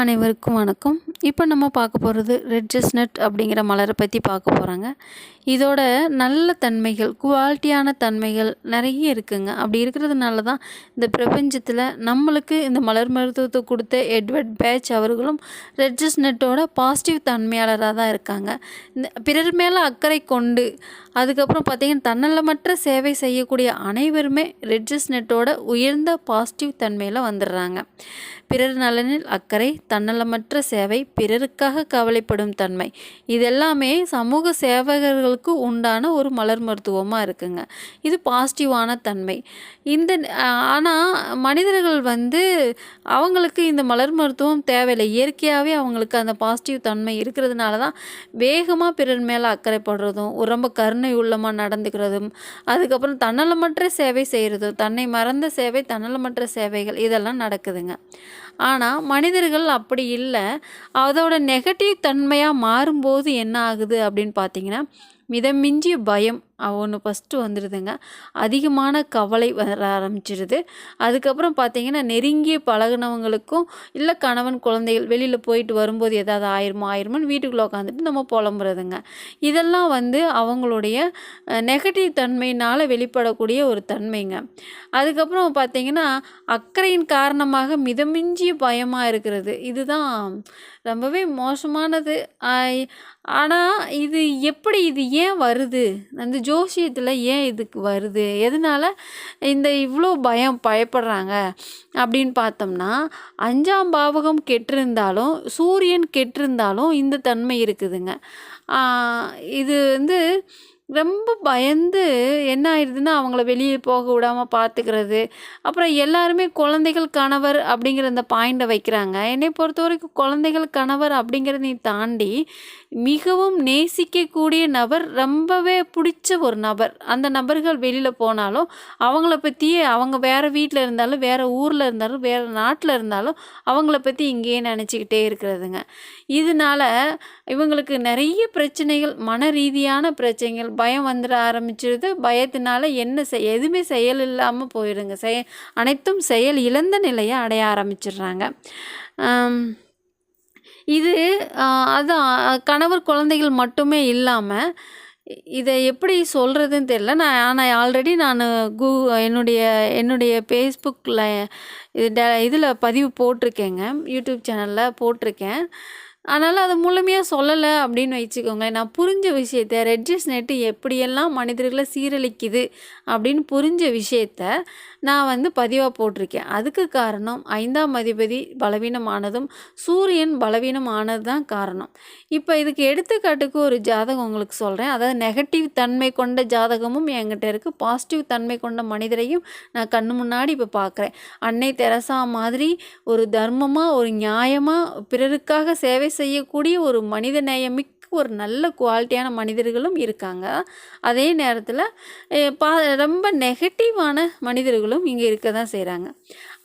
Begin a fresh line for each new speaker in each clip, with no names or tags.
அனைவருக்கும் வணக்கம். இப்போ நம்ம பார்க்க போகிறது ரெட் ஜெஸ்னட் அப்படிங்கிற மலரை பற்றி பார்க்க போகிறாங்க. இதோட நல்ல தன்மைகள் குவாலிட்டியான தன்மைகள் நிறைய இருக்குங்க. அப்படி இருக்கிறதுனால தான் இந்த பிரபஞ்சத்தில் நம்மளுக்கு இந்த மலர் மருத்துவத்தை கொடுத்த எட்வர்ட் பேட்ச் அவர்களும் ரெட் ஜெஸ்னட்டோட பாசிட்டிவ் தன்மையாளராக தான் இருக்காங்க. இந்த பிறர் மேலே அக்கறை கொண்டு அதுக்கப்புறம் பார்த்திங்கன்னா தன்னலமற்ற சேவை செய்யக்கூடிய அனைவருமே ரெட் ஜெஸ்னட்டோட உயர்ந்த பாசிட்டிவ் தன்மையில் வந்துடுறாங்க. பிறர் நலனில் அக்கறை தன்னலமற்ற சேவை பிறருக்காக கவலைப்படும் தன்மை. இதெல்லாமே சமூக சேவகர்களுக்கு உண்டான ஒரு மலர் மருத்துவமாக இருக்குங்க. இது பாசிட்டிவான தன்மை. இந்த ஆனால் மனிதர்கள் வந்து அவங்களுக்கு இந்த மலர் மருத்துவம் தேவையில்லை. இயற்கையாகவே அவங்களுக்கு அந்த பாசிட்டிவ் தன்மை இருக்கிறதுனால தான் வேகமாக பிறர் மேலே அக்கறைப்படுறதும் ரொம்ப கருணை உள்ளமாக நடந்துக்கிறதும் அதுக்கப்புறம் தன்னலமற்ற சேவை செய்கிறதும் தன்னை மறந்த சேவை தன்னலமற்ற சேவைகள் இதெல்லாம் நடக்குதுங்க. ஆனால் மனிதர்கள் அப்படி இல்லை. அதோட நெகட்டிவ் தன்மையாக மாறும்போது என்ன ஆகுது அப்படின்னு பார்த்தீங்கன்னா மிதமிஞ்சிய பயம் ஒன்று ஃபஸ்ட்டு வந்துடுதுங்க அதிகமான கவலை வர ஆரம்பிச்சிடுது அதுக்கப்புறம் பார்த்தீங்கன்னா நெருங்கிய பழகினவங்களுக்கும் இல்லை கணவன் குழந்தைகள் வெளியில் போயிட்டு வரும்போது எதாவது ஆயிரமோ ஆயிரமோன்னு வீட்டுக்குள்ளே உட்காந்துட்டு நம்ம புலம்புறதுங்க. இதெல்லாம் வந்து அவங்களுடைய நெகட்டிவ் தன்மையினால் வெளிப்படக்கூடிய ஒரு தன்மைங்க. அதுக்கப்புறம் பார்த்தீங்கன்னா அக்கறையின் காரணமாக மிதமிஞ்சிய பயமாக இருக்கிறது. இதுதான் ரொம்பவே மோசமானது. ஆனால் இது எப்படி இது ஏன் வருது? அந்த ஜோசியத்தில் ஏன் இதுக்கு வருது? எதனால் இந்த இவ்வளோ பயம் பயப்படுறாங்க? அப்படின்னு பார்த்தோம்னா அஞ்சாம் பாவகம் கெட்டிருந்தாலும் சூரியன் கெட்டிருந்தாலும் இந்த தன்மை இருக்குதுங்க. இது வந்து ரொம்ப பயந்து என்ன ஆயிடுதுன்னா அவங்கள வெளியே போக விடாமல் பார்த்துக்கிறது அப்புறம் எல்லாருமே குழந்தைகள் கணவர் அப்படிங்கிற அந்த பாயிண்டை வைக்கிறாங்க. என்னை பொறுத்த வரைக்கும் குழந்தைகள் கணவர் அப்படிங்கிறதையும் தாண்டி மிகவும் நேசிக்கக்கூடிய நபர் ரொம்பவே பிடிச்ச ஒரு நபர். அந்த நபர்கள் வெளியில் போனாலும் அவங்கள பற்றியே அவங்க வேறு வீட்டில் இருந்தாலும் வேறு ஊரில் இருந்தாலும் வேறு நாட்டில் இருந்தாலும் அவங்கள பற்றி இங்கேயே நினச்சிக்கிட்டே இருக்கிறதுங்க. இதனால் இவங்களுக்கு நிறைய பிரச்சனைகள் மன ரீதியான பிரச்சனைகள் பயம் வந்துட ஆரம்பிச்சிருது. பயத்தினால என்ன செய் எதுவுமே செயல் இல்லாமல் போயிடுங்க செய அனைத்தும் செயல் இழந்த நிலையை அடைய ஆரம்பிச்சிடுறாங்க. இது அதான் கணவர் குழந்தைகள் மட்டுமே இல்லாமல் இதை எப்படி சொல்கிறதுன்னு தெரில நான் ஆனால் ஆல்ரெடி நான் கூ என்னுடைய என்னுடைய ஃபேஸ்புக்கில் இது இதில் பதிவு போட்டிருக்கேங்க. யூடியூப் சேனலில் போட்டிருக்கேன். அதனால் அது முழுமையாக சொல்லலை அப்படின்னு வச்சுக்கோங்களேன் நான் புரிஞ்ச விஷயத்த ரெட்ஜஸ் நெட்டு எப்படியெல்லாம் மனிதர்களை சீரழிக்குது அப்படின்னு புரிஞ்ச விஷயத்த நான் வந்து பதிவாக போட்டிருக்கேன். அதுக்கு காரணம் ஐந்தாம் அதிபதி பலவீனமானதும் சூரியன் பலவீனமானது தான் காரணம். இப்போ இதுக்கு எடுத்துக்காட்டுக்கு ஒரு ஜாதகம் உங்களுக்கு சொல்கிறேன் அதாவது நெகட்டிவ் தன்மை கொண்ட ஜாதகமும் என்கிட்ட இருக்குது பாசிட்டிவ் தன்மை கொண்ட மனிதரையும் நான் கண்ணு முன்னாடி இப்போ பார்க்குறேன் அன்னை தெரசா மாதிரி ஒரு தர்மமாக ஒரு நியாயமாக பிறருக்காக சேவை செய்யக்கூடிய ஒரு மனித நேயமிக்க ஒரு நல்ல குவாலிட்டியான மனிதர்களும் இருக்காங்க. அதே நேரத்தில் பா ரொம்ப நெகட்டிவான மனிதர்களும் இங்கே இருக்க தான் செய்கிறாங்க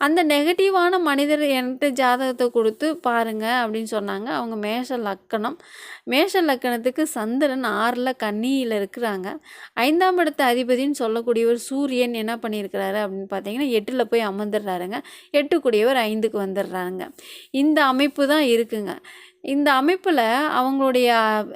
அந்த நெகட்டிவான மனிதர் என்கிட்ட ஜாதகத்தை கொடுத்து பாருங்கள் அப்படின்னு சொன்னாங்க. அவங்க மேஷ லக்கணம். மேஷ லக்கணத்துக்கு சந்திரன் ஆறில் கன்னியில் இருக்கிறாங்க. ஐந்தாம் இடத்த அதிபதினு சொல்லக்கூடியவர் சூரியன் என்ன பண்ணியிருக்கிறாரு அப்படின்னு பார்த்தீங்கன்னா எட்டில் போய் அமர்ந்துடுறாருங்க. எட்டுக்குடியவர் ஐந்துக்கு வந்துடுறாருங்க. இந்த அமைப்பு தான் இருக்குங்க. இந்த அமைப்பில் அவங்களுடைய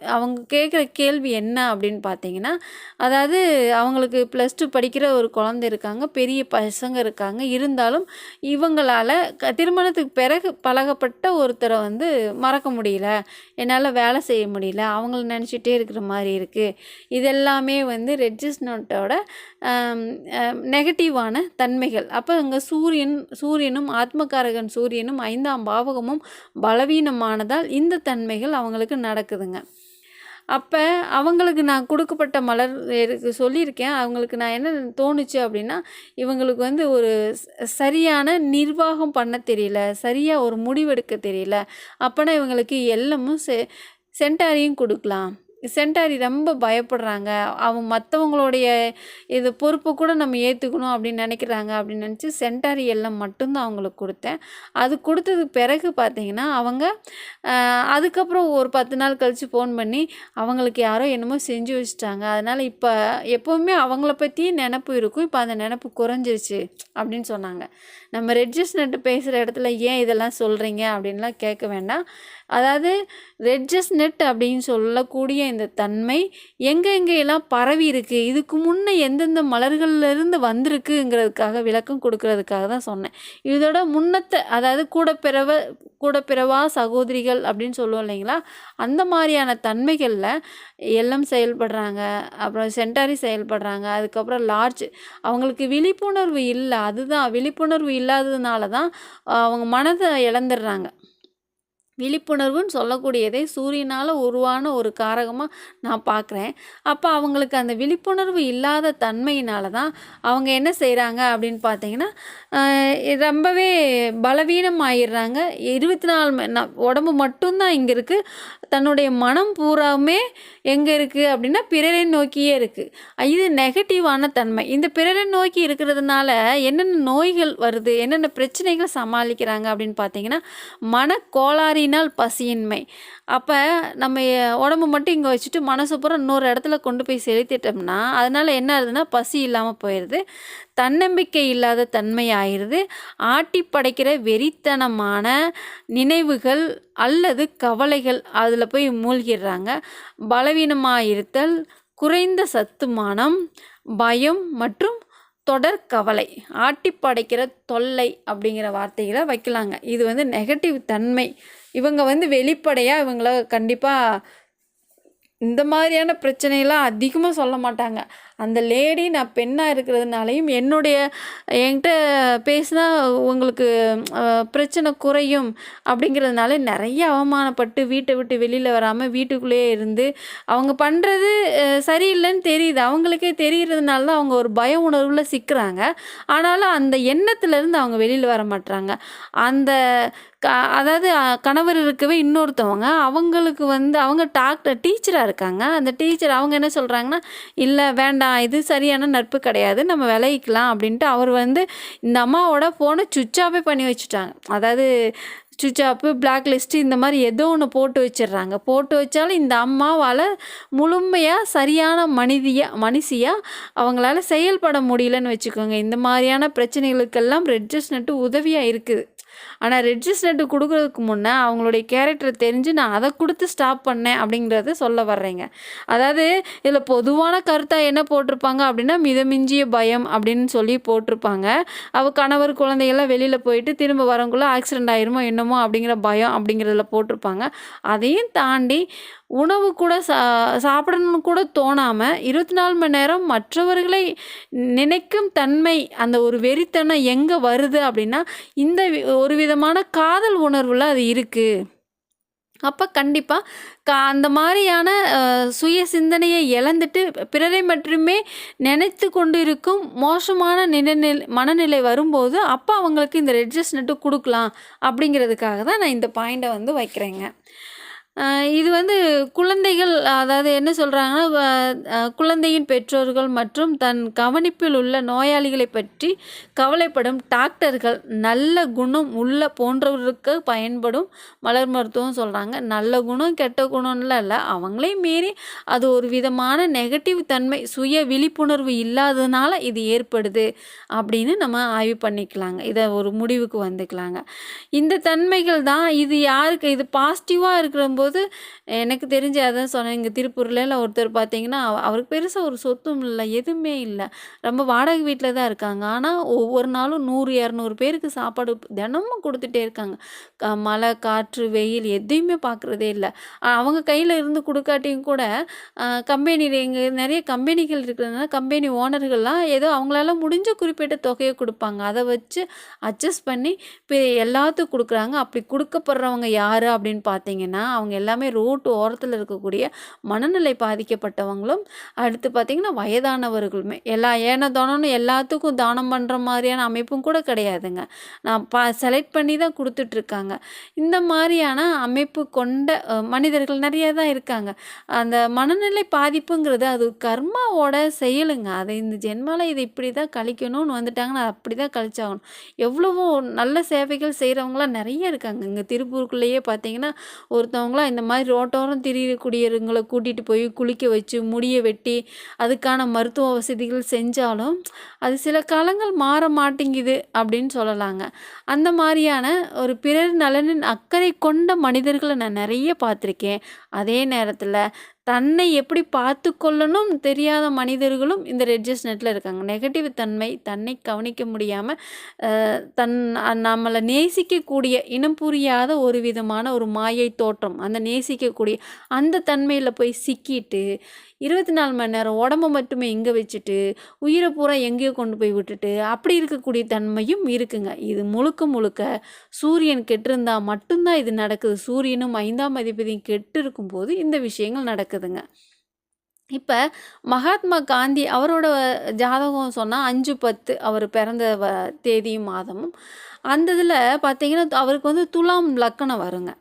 அவங்க கேட்குற கேள்வி என்ன அப்படின்னு பார்த்தீங்கன்னா அதாவது அவங்களுக்கு ப்ளஸ் டூ படிக்கிற ஒரு குழந்தை இருக்காங்க பெரிய பசங்க இருக்காங்க இருந்தாலும் இவங்களால் க திருமணத்துக்கு பிறகு பழகப்பட்ட ஒருத்தரை வந்து மறக்க முடியல என்னால் வேலை செய்ய முடியல அவங்கள நினச்சிட்டே இருக்கிற மாதிரி இருக்குது இதெல்லாமே வந்து ரெட்ஜிஸ் நோட்டோட நெகட்டிவான தன்மைகள். அப்போ அங்கே சூரியன் சூரியனும் ஆத்மகாரகன் சூரியனும் ஐந்தாம் பாவகமும் பலவீனமானதால் இந்த தன்மைகள் அவங்களுக்கு நடக்குதுங்க. அப்போ அவங்களுக்கு நான் கொடுக்கப்பட்ட மலர் சொல்லியிருக்கேன். அவங்களுக்கு நான் என்ன தோணுச்சு அப்படின்னா இவங்களுக்கு வந்து ஒரு சரியான நிர்வாகம் பண்ண தெரியல சரியாக ஒரு முடிவெடுக்க தெரியல. அப்போனா இவங்களுக்கு எல்லாமும் செ சென்டாரியும் கொடுக்கலாம். சென்டாரி ரொம்ப பயப்படுறாங்க. அவங்க மற்றவங்களுடைய இது பொறுப்பு கூட நம்ம ஏற்றுக்கணும் அப்படின்னு நினைக்கிறாங்க அப்படின்னு நினச்சி சென்டாரி எல்லாம் மட்டும்தான் அவங்களுக்கு கொடுத்தேன். அது கொடுத்ததுக்கு பிறகு பார்த்திங்கன்னா அவங்க அதுக்கப்புறம் ஒரு பத்து நாள் கழித்து ஃபோன் பண்ணி அவங்களுக்கு யாரோ என்னமோ செஞ்சு வச்சுட்டாங்க. அதனால் இப்போ எப்போவுமே அவங்கள பற்றி நினப்பு இருக்கும். இப்போ அந்த நினப்பு குறைஞ்சிருச்சு அப்படின்னு சொன்னாங்க. நம்ம ரெட்ஜஸ்னட் பேசுகிற இடத்துல ஏன் இதெல்லாம் சொல்கிறீங்க அப்படின்லாம் கேட்க வேண்டாம். அதாவது ரெட்ஜஸ் நெட் அப்படின்னு சொல்லக்கூடிய இந்த தன்மை எங்கே எங்கேயெல்லாம் பரவி இருக்குது இதுக்கு முன்னே எந்தெந்த மலர்கள்லேருந்து வந்திருக்குங்கிறதுக்காக விளக்கம் கொடுக்கறதுக்காக தான் சொன்னேன். இதோட முன்னத்தை அதாவது கூட பிறவ கூட பிறவா சகோதரிகள் அப்படின்னு சொல்லுவோம் இல்லைங்களா? அந்த மாதிரியான தன்மைகளில் எல்லம் செயல்படுறாங்க அப்புறம் சென்டாரி செயல்படுறாங்க அதுக்கப்புறம் லார்ஜ். அவங்களுக்கு விழிப்புணர்வு இல்லை அதுதான். விழிப்புணர்வு இல்லாததுனால தான் அவங்க மனதை இழந்துடுறாங்க. விழிப்புணர்வுன்னு சொல்லக்கூடியதை சூரியனால் உருவான ஒரு காரகமாக நான் பார்க்குறேன் அப்போ அவங்களுக்கு அந்த விழிப்புணர்வு இல்லாத தன்மையினால தான் அவங்க என்ன செய்கிறாங்க அப்படின்னு பார்த்தீங்கன்னா ரொம்பவே பலவீனம் ஆயிடுறாங்க இருபத்தி நாலு உடம்பு மட்டும்தான் இங்கே இருக்குது தன்னுடைய மனம் பூராவுமே எங்கே இருக்குது அப்படின்னா பிறரை நோக்கியே இருக்குது இது நெகட்டிவான தன்மை. இந்த பிறரை நோக்கி இருக்கிறதுனால என்னென்ன நோய்கள் வருது என்னென்ன பிரச்சனைகள் சமாளிக்கிறாங்க அப்படின்னு பார்த்தீங்கன்னா மனக்கோளாறினால் பசியின்மை. அப்போ நம்ம உடம்பு மட்டும் இங்கே வச்சுட்டு மனசு பூரா இன்னொரு இடத்துல கொண்டு போய் செலுத்திட்டோம்னா அதனால் என்ன ஆகுதுன்னா பசி இல்லாமல் போயிடுது. தன்னம்பிக்கை இல்லாத தன்மை ஆயிடுது ஆட்டி படைக்கிற வெறித்தனமான நினைவுகள் அல்லது கவலைகள் அதில் போய் மூழ்கிடுறாங்க. பலவீனமாக இருத்தல் குறைந்த சத்துமானம் பயம் மற்றும் தொடர் கவலை. ஆட்டி படைக்கிற தொல்லை அப்படிங்கிற வார்த்தைகளை வைக்கலாங்க. இது வந்து நெகட்டிவ் தன்மை இவங்க வந்து வெளிப்படையாக இவங்கள கண்டிப்பாக இந்த மாதிரியான பிரச்சனையெல்லாம் அதிகமாக சொல்ல மாட்டாங்க. அந்த லேடி நான் பெண்ணாக இருக்கிறதுனாலையும் என்னுடைய என்கிட்ட பேசினா உங்களுக்கு பிரச்சனை குறையும் அப்படிங்கிறதுனால நிறைய அவமானப்பட்டு வீட்டை விட்டு வெளியில் வராமல் வீட்டுக்குள்ளேயே இருந்து அவங்க பண்ணுறது சரியில்லைன்னு தெரியுது. அவங்களுக்கே தெரிகிறதுனால தான் அவங்க ஒரு பய உணர்வில் சிக்கிறாங்க. ஆனாலும் அந்த எண்ணத்துலேருந்து அவங்க வெளியில் வர மாட்றாங்க. அந்த க அதாவது கணவர் இருக்கவே இன்னொருத்தவங்க. அவங்களுக்கு வந்து அவங்க டாக்டர் டீச்சராக இருக்காங்க. அந்த டீச்சர் அவங்க என்ன சொல்கிறாங்கன்னா இல்லை வேண்டாம் இது சரியான நட்பு கிடையாது. நம்ம விளையிக்கலாம் அப்படின்ட்டு அவர் வந்து இந்த அம்மாவோட ஃபோனை சுவிட்ச் ஆஃபே பண்ணி வச்சுட்டாங்க. அதாவது சுவிட்ச் ஆப்பு பிளாக் லிஸ்ட்டு இந்த மாதிரி ஏதோ ஒன்று போட்டு வச்சிடுறாங்க. போட்டு வச்சாலும் இந்த அம்மாவால் முழுமையாக சரியான மனிதியாக மனுஷியாக அவங்களால செயல்பட முடியலன்னு வச்சுக்கோங்க. இந்த மாதிரியான பிரச்சனைகளுக்கெல்லாம் ரெட்ஜஸ் நட்டு உதவியாக இருக்குது. ஆனால் ரெஜிஸ்டர்டு கொடுக்குறதுக்கு முன்னே அவங்களுடைய கேரக்டரை தெரிஞ்சு நான் அதை கொடுத்து ஸ்டாப் பண்ணேன் அப்படிங்கிறத சொல்ல வர்றேங்க. அதாவது இதில் பொதுவான கருத்தாக என்ன போட்டிருப்பாங்க அப்படின்னா மிதமிஞ்சிய பயம் அப்படின்னு சொல்லி போட்டிருப்பாங்க. அவள் கணவர் குழந்தைகள்லாம் வெளியில் போயிட்டு திரும்ப வரவங்களும் ஆக்சிடென்ட் ஆயிருமோ என்னமோ அப்படிங்கிற பயம் அப்படிங்கிறதுல போட்டிருப்பாங்க. அதையும் தாண்டி உணவு கூட சா சாப்பிடணும்னு கூட தோணாமல் இருபத்தி நாலு மணி நேரம் மற்றவர்களை நினைக்கும் தன்மை அந்த ஒரு வெறித்தனம் எங்கே வருது அப்படின்னா இந்த வி- ஒரு விதமான காதல் உணர்வில் அது இருக்குது அப்போ கண்டிப்பாக கா அந்த மாதிரியான சுய சிந்தனையை இழந்துட்டு பிறரை மட்டுமே நினைத்து கொண்டு இருக்கும் மோசமான நிலநிலை மனநிலை வரும்போது அப்போ அவங்களுக்கு இந்த ரெட்ஜஸ்ட்மெண்ட்டு கொடுக்கலாம் அப்படிங்கிறதுக்காக தான் நான் இந்த பாயிண்டை வந்து வைக்கிறேங்க. இது வந்து குழந்தைகள் அதாவது என்ன சொல்கிறாங்கன்னா குழந்தையின் பெற்றோர்கள் மற்றும் தன் கவனிப்பில் உள்ள நோயாளிகளை பற்றி கவலைப்படும் டாக்டர்கள் நல்ல குணம் உள்ள போன்றவருக்கு பயன்படும் மலர் மருத்துவம் சொல்கிறாங்க நல்ல குணம் கெட்ட குணம்லாம் இல்லை. அவங்களையும் மீறி அது ஒரு விதமான நெகட்டிவ் தன்மை சுய விழிப்புணர்வு இல்லாததுனால இது ஏற்படுது அப்படின்னு நம்ம ஆய்வு பண்ணிக்கலாங்க. இதை ஒரு முடிவுக்கு வந்துக்கலாங்க. இந்த தன்மைகள் தான் இது யாருக்கு இது பாசிட்டிவாக போது எனக்கு தெரிஞ்சு அதான் சொன்னேன். இங்கே திருப்பூர்ல ஒருத்தர் பார்த்தீங்கன்னா அவருக்கு பெருசாக ஒரு சொத்தும் இல்லை எதுவுமே இல்லை. ரொம்ப வாடகை வீட்டில் தான் இருக்காங்க. ஆனால் ஒவ்வொரு நாளும் நூறு இரநூறு பேருக்கு சாப்பாடு தினமும் கொடுத்துட்டே இருக்காங்க. க- மழை காற்று வெயில் எதையுமே பார்க்குறதே இல்லை. அவங்க கையில் இருந்து கொடுக்காட்டியும் கூட கம்பெனியில் இங்கே நிறைய கம்பெனிகள் இருக்கிறதுனால கம்பெனி ஓனர்கள்லாம் ஏதோ அவங்களால முடிஞ்ச குறிப்பிட்ட தொகையை கொடுப்பாங்க. அதை வச்சு அட்ஜஸ்ட் பண்ணி இப்போ எல்லாத்துக்கும் கொடுக்குறாங்க. அப்படி கொடுக்கப்படுறவங்க யார் அப்படின்னு பார்த்தீங்கன்னா அவங்க இருக்கிறவங்க எல்லாமே ரோட்டு ஓரத்தில் இருக்கக்கூடிய மனநிலை பாதிக்கப்பட்டவங்களும் அடுத்து பார்த்திங்கன்னா வயதானவர்களுமே. எல்லா ஏன தானம்னு எல்லாத்துக்கும் தானம் பண்ணுற மாதிரியான அமைப்பும் கூட கிடையாதுங்க. நான் பா செலக்ட் பண்ணி தான் கொடுத்துட்ருக்காங்க. இந்த மாதிரியான அமைப்பு கொண்ட மனிதர்கள் நிறைய தான் இருக்காங்க. அந்த மனநிலை பாதிப்புங்கிறது அது கர்மாவோட செயலுங்க. அதை இந்த ஜென்மால இதை இப்படி தான் கழிக்கணும்னு வந்துட்டாங்கன்னா அப்படி தான் கழிச்சாகணும். எவ்வளவோ நல்ல சேவைகள் செய்கிறவங்களாம் நிறைய இருக்காங்க. இங்கே திருப்பூருக்குள்ளேயே பார்த்தீங்கன்னா ஒருத்தவங்களாம் இந்த மாதிரி ரோட்டோரம் திரியக்கூடியவங்களை கூட்டிகிட்டு போய் குளிக்க வச்சு முடியை வெட்டி அதுக்கான மருத்துவ வசதிகள் செஞ்சாலும் அது சில காலங்கள் மாற மாட்டேங்குது அப்படின்னு சொல்லலாங்க. அந்த மாதிரியான ஒரு பிறர் நலனின் அக்கறை கொண்ட மனிதர்களை நான் நிறைய பார்த்துருக்கேன். அதே நேரத்தில் தன்னை எப்படி பார்த்து கொள்ளணும் தெரியாத மனிதர்களும் இந்த ரெட்ஜஸ் நெட்டில் இருக்காங்க. நெகட்டிவ் தன்மை தன்னை கவனிக்க முடியாமல் தன் நம்மளை நேசிக்கக்கூடிய இனம் புரியாத ஒரு விதமான ஒரு மாயை தோற்றம். அந்த நேசிக்கக்கூடிய அந்த தன்மையில் போய் சிக்கிட்டு இருபத்தி நாலு மணி நேரம் உடம்ப மட்டுமே இங்கே வச்சுட்டு உயிரை பூரா எங்கேயோ கொண்டு போய் விட்டுட்டு அப்படி இருக்கக்கூடிய தன்மையும் இருக்குங்க. இது முழுக்க முழுக்க சூரியன் கெட்டிருந்தால் மட்டும்தான் இது நடக்குது. சூரியனும் ஐந்தாம் அதிபதியும் கெட்டு இருக்கும்போது இந்த விஷயங்கள் இருக்குதுங்க. இப்போ மகாத்மா காந்தி அவரோட ஜாதகம் சொன்னால் அஞ்சு பத்து அவர் பிறந்த வ தேதியும் மாதமும். அந்த இதில் பார்த்தீங்கன்னா அவருக்கு வந்து துலாம் லக்கணம் வருங்க.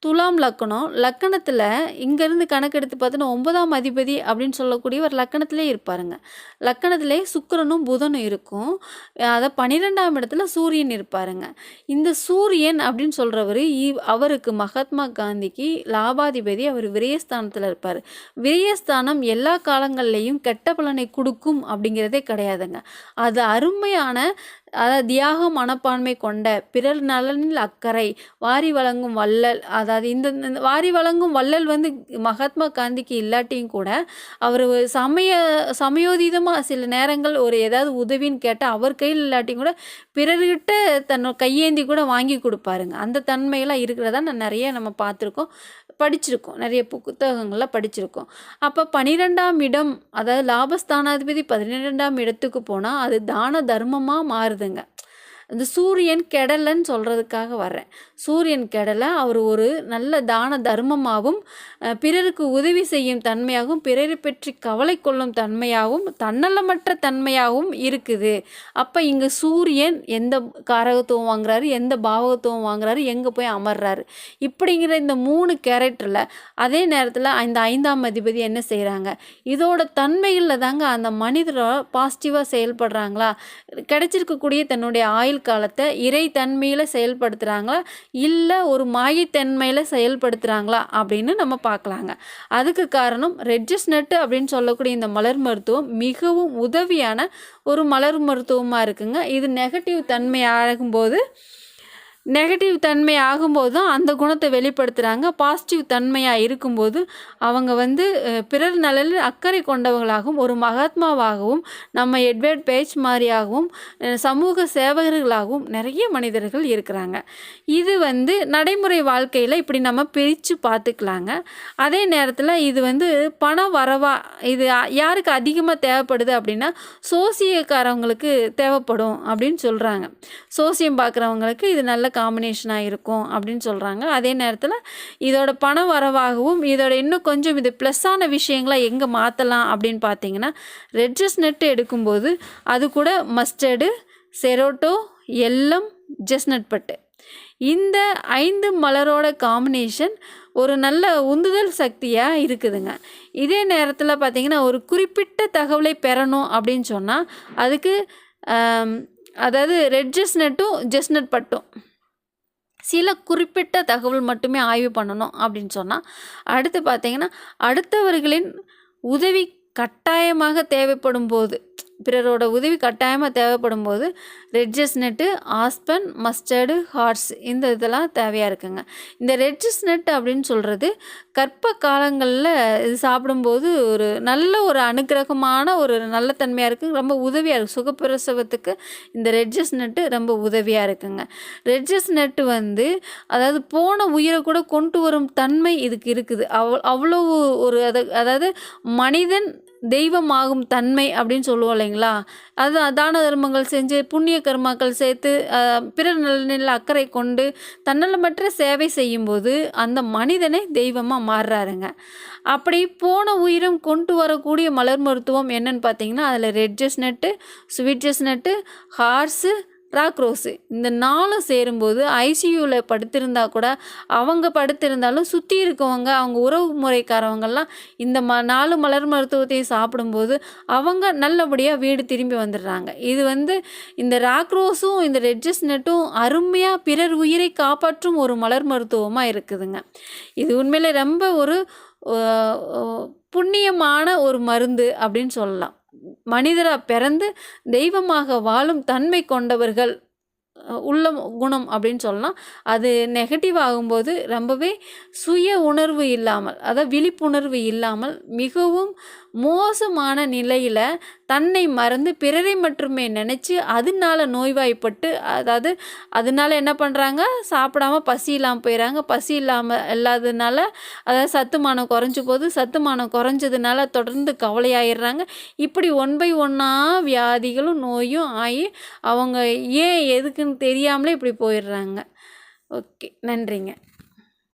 துலாம் லக்கணம் லக்கணத்தில் இங்கேருந்து கணக்கெடுத்து பார்த்தோன்னா ஒன்பதாம் அதிபதி அப்படின்னு சொல்லக்கூடிய ஒரு லக்கணத்திலே இருப்பாருங்க. லக்கணத்திலே சுக்கரனும் புதனும் இருக்கும். அதை பன்னிரெண்டாம் இடத்துல சூரியன் இருப்பாருங்க. இந்த சூரியன் அப்படின்னு சொல்கிறவர் அவருக்கு மகாத்மா காந்திக்கு லாபாதிபதி அவர் விரயஸ்தானத்தில் இருப்பார். விரயஸ்தானம் எல்லா காலங்கள்லேயும் கெட்ட பலனை கொடுக்கும் அப்படிங்கிறதே கிடையாதுங்க. அது அருமையான அதாவது தியாக மனப்பான்மை கொண்ட பிறர் நலனில் அக்கறை வாரி வழங்கும் வள்ளல் அதாவது இந்த இந்த வாரி வழங்கும் வள்ளல் வந்து மகாத்மா காந்திக்கு இல்லாட்டியும் கூட அவர் சமய சமயோதிதமாக சில நேரங்கள் ஒரு ஏதாவது உதவின்னு கேட்டால் அவர் கையில் இல்லாட்டியும் கூட பிறர்கிட்ட தன்னோட கையேந்தி கூட வாங்கி கொடுப்பாருங்க. அந்த தன்மையெல்லாம் இருக்கிறதா நான் நிறைய நம்ம பார்த்துருக்கோம் படிச்சிருக்கோம் நிறைய புத்தகங்கள்லாம் படிச்சிருக்கோம். அப்போ பனிரெண்டாம் இடம் அதாவது லாபஸ்தானாதிபதி பதினெண்டாம் இடத்துக்கு போனால் அது தான தர்மமாக மாறுது. மாறுதுங்க இந்த சூரியன் கெடலைன்னு சொல்கிறதுக்காக வர்றேன். சூரியன் கெடலை அவர் ஒரு நல்ல தான தர்மமாகவும் பிறருக்கு உதவி செய்யும் தன்மையாகவும் பிறரை பற்றி கவலை கொள்ளும் தன்மையாகவும் தன்னலமற்ற தன்மையாகவும் இருக்குது. அப்போ இங்கே சூரியன் எந்த காரகத்துவம் வாங்குறாரு எந்த பாவகத்துவம் வாங்குறாரு எங்கே போய் அமர்றாரு? இப்படிங்கிற இந்த மூணு கேரக்டரில் அதே நேரத்தில் இந்த ஐந்தாம் அதிபதி என்ன செய்கிறாங்க இதோட தன்மைகளில் தாங்க அந்த மனிதரை பாசிட்டிவாக செயல்படுறாங்களா? கிடைச்சிருக்கக்கூடிய தன்னுடைய ஆயுள் காலத்தை இறை தன்மையில் செயல்படுத்துகிறாங்களா இல்லை ஒரு மாயத்தன்மையில் செயல்படுத்துகிறாங்களா அப்படின்னு நம்ம பார்க்கலாங்க. அதுக்கு காரணம் ரெட்ஜஸ் நட்டு அப்படின்னு சொல்லக்கூடிய இந்த மலர் மருத்துவம் மிகவும் உதவியான ஒரு மலர் மருத்துவமாக இருக்குங்க. இது நெகட்டிவ் தன்மை ஆகும்போது நெகட்டிவ் தன்மை ஆகும்போது அந்த குணத்தை வெளிப்படுத்துகிறாங்க பாசிட்டிவ் தன்மையாக இருக்கும்போது அவங்க வந்து பிறர் நலனில் அக்கறை கொண்டவர்களாகவும் ஒரு மகாத்மாவாகவும் நம்ம எட்வர்ட் பேஜ் மாதிரியாகவும் சமூக சேவகர்களாகவும் நிறைய மனிதர்கள் இருக்கிறாங்க. இது வந்து நடைமுறை வாழ்க்கையில் இப்படி நம்ம பிரித்து பார்த்துக்கலாங்க. அதே நேரத்தில் இது வந்து பண வரவா இது யாருக்கு அதிகமாக தேவைப்படுது அப்படின்னா சோசியக்காரவங்களுக்கு தேவைப்படும் அப்படின்னு சொல்கிறாங்க சோசியம் பார்க்குறவங்களுக்கு இது நல்ல காம்பினேஷனாக இருக்கும் அப்படின்னு சொல்கிறாங்க அதே நேரத்தில் இதோட பண வரவாகவும் இதோட இன்னும் கொஞ்சம் இது ப்ளஸ்ஸான விஷயங்களை எங்கே மாற்றலாம் அப்படின்னு பார்த்தீங்கன்னா ரெட்ஜஸ் நெட் எடுக்கும்போது அது கூட மஸ்டர்டு செரோட்டோ எல்லம் ஜெஸ்னட் பட்டு. இந்த ஐந்து மலரோட காம்பினேஷன் ஒரு நல்ல உந்துதல் சக்தியாக இருக்குதுங்க. இதே நேரத்தில் பார்த்திங்கன்னா ஒரு குறிப்பிட்ட தகவலை பெறணும் அப்படின்னு சொன்னால் அதுக்கு அதாவது ரெட் ஜெஸ்னட்டும் ஜெஸ்னட் பட்டும். சில குறிப்பிட்ட தகவல் மட்டுமே ஆய்வு பண்ணணும் அப்படின்னு சொன்னால் அடுத்து பார்த்தீங்கன்னா அடுத்தவர்களின் உதவி கட்டாயமாக தேவைப்படும் போது பிறரோட உதவி கட்டாயமாக தேவைப்படும் போது ரெட்ஜஸ் நெட்டு ஆஸ்பன் மஸ்டர்டு ஹார்ட்ஸ் இந்த இதெல்லாம் தேவையாக இருக்குங்க. இந்த ரெட்ஜஸ் நெட் அப்படின்னு சொல்கிறது கற்ப காலங்களில் இது சாப்பிடும்போது ஒரு நல்ல ஒரு அனுக்கிரகமான ஒரு நல்ல தன்மையாக இருக்குது ரொம்ப உதவியாக இருக்குது சுகப்பிரசவத்துக்கு இந்த ரெட்ஜஸ் நெட்டு ரொம்ப உதவியாக இருக்குங்க. ரெட்ஜஸ் நெட்டு வந்து அதாவது போன உயிரை கூட கொண்டு வரும் தன்மை இதுக்கு இருக்குது. அவ் அவ்வளோ ஒரு அது அதாவது மனிதன் தெய்வமாகும் தன்மை அப்படின்னு சொல்லுவோம் இல்லைங்களா? அது தான தர்மங்கள் செஞ்சு புண்ணிய கர்மாக்கள் சேர்த்து பிற பிறர் நலனில் அக்கறை கொண்டு தன்னலமற்ற சேவை செய்யும்போது அந்த மனிதனே தெய்வமாக மாறுறாருங்க. அப்படி போன உயிரும் கொண்டு வரக்கூடிய மலர் மருத்துவம் என்னன்னு பார்த்தீங்கன்னா அதில் red chestnut sweet chestnut gorse rock rose இந்த நாளும் சேரும்போது ஐசியூவில் படுத்திருந்தா கூட அவங்க படுத்திருந்தாலும் சுற்றி இருக்கவங்க அவங்க உறவு முறைக்காரவங்கெல்லாம் இந்த ம நாலு மலர் மருத்துவத்தையும் சாப்பிடும்போது அவங்க நல்லபடியாக வீடு திரும்பி வந்துடுறாங்க. இது வந்து இந்த ராக்ரோஸும் இந்த ரெட்ஜஸ் நட்டும் அருமையாக பிறர் உயிரை காப்பாற்றும் ஒரு மலர் மருத்துவமாக இருக்குதுங்க. இது உண்மையிலே ரொம்ப ஒரு புண்ணியமான ஒரு மருந்து அப்படின்னு சொல்லலாம். மனிதராக பிறந்து தெய்வமாக வாழும் தன்மை கொண்டவர்கள் உள்ள குணம் அப்படின்னு சொல்லலாம். அது நெகட்டிவ் ஆகும்போது ரொம்பவே சுய உணர்வு இல்லாமல் அதாவது விழிப்புணர்வு இல்லாமல் மிகவும் மோசமான நிலையில் தன்னை மறந்து பிறரை மட்டுமே நினச்சி அதனால நோய்வாய்ப்பட்டு அதாவது அதனால என்ன பண்ணுறாங்க சாப்பிடாம பசி இல்லாமல் போயிடறாங்க பசி இல்லாமல் இல்லாததுனால அதாவது சத்துமானம் குறைஞ்சு போகுது. சத்துமானம் குறைஞ்சதுனால தொடர்ந்து கவலையாயிடுறாங்க. இப்படி ஒன் பை ஒன்னாக வியாதிகளும் நோயும் ஆகி அவங்க ஏன் எதுக்குன்னு தெரியாமலே இப்படி போயிடுறாங்க. ஓகே நன்றிங்க.